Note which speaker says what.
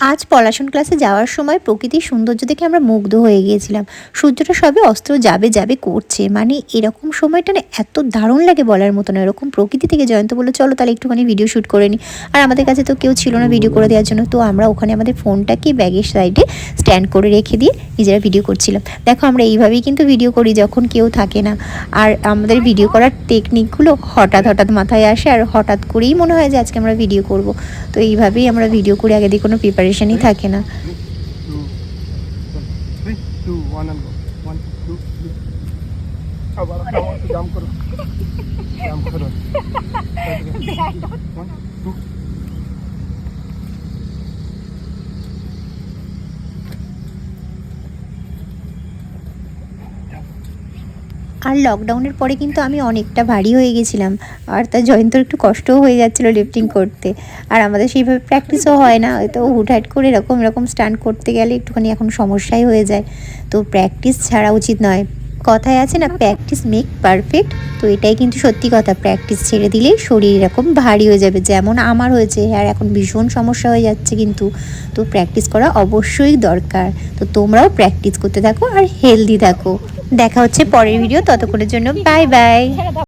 Speaker 1: আজ পলাশন ক্লাসে যাওয়ার সময় প্রকৃতির সৌন্দর্য দেখে আমরা মুগ্ধ হয়ে গিয়েছিলাম। সূর্যটা সবে অস্ত্র যাবে যাবে করছে। মানে এরকম সময়টা না এত দারুণ লাগে বলার মতো না। এরকম প্রকৃতি থেকে জয়ন্ত বলল, চলো তাহলে একটুখানি ভিডিও শ্যুট করে নিই আর আমাদের কাছে তো কেউ ছিল না ভিডিও করে দেওয়ার জন্য। তো আমরা ওখানে আমাদের ফোনটাকে ব্যাগের সাইডে স্ট্যান্ড করে রেখে দিয়ে নিজেরা ভিডিও করছিলাম। দেখো, আমরা এইভাবেই কিন্তু ভিডিও করি যখন কেউ থাকে না। আর আমাদের ভিডিও করার টেকনিকগুলো হঠাৎ হঠাৎ মাথায় আসে। আর হঠাৎ করেই মনে হয় যে আজকে আমরা ভিডিও করব। তো এইভাবেই আমরা ভিডিও করি। আগে দিয়ে কোনো প্রিপারেশনই থাকে না।
Speaker 2: জাম্প করো জাম্প করো
Speaker 1: আর লকডাউনের পরে কিন্তু আমি অনেকটা ভারী হয়ে গেছিলাম। আর তার জয়ন্তর একটু কষ্টও হয়ে যাচ্ছিল লিফটিং করতে। আর আমাদের সেইভাবে প্র্যাকটিসও হয় না। হয়তো হুটহাট করে এরকম এরকম স্টান্ট করতে গেলে একটুখানি এখন সমস্যাই হয়ে যায়। তো প্র্যাকটিস ছাড়া উচিত নয়। কথায় আছে না প্র্যাকটিস মেক পারফেক্ট তো এটাই কিন্তু সত্যি কথা। প্র্যাকটিস ছেড়ে দিলেই শরীর এরকম ভারী হয়ে যাবে। যেমন আমার হয়েছে, আর এখন ভীষণ সমস্যা হয়ে যাচ্ছে কিন্তু। তো প্র্যাকটিস করা অবশ্যই দরকার। তো তোমরাও প্র্যাকটিস করতে থাকো আর হেলদি থাকো। দেখা হচ্ছে পরের ভিডিও ততক্ষণের জন্য বাই বাই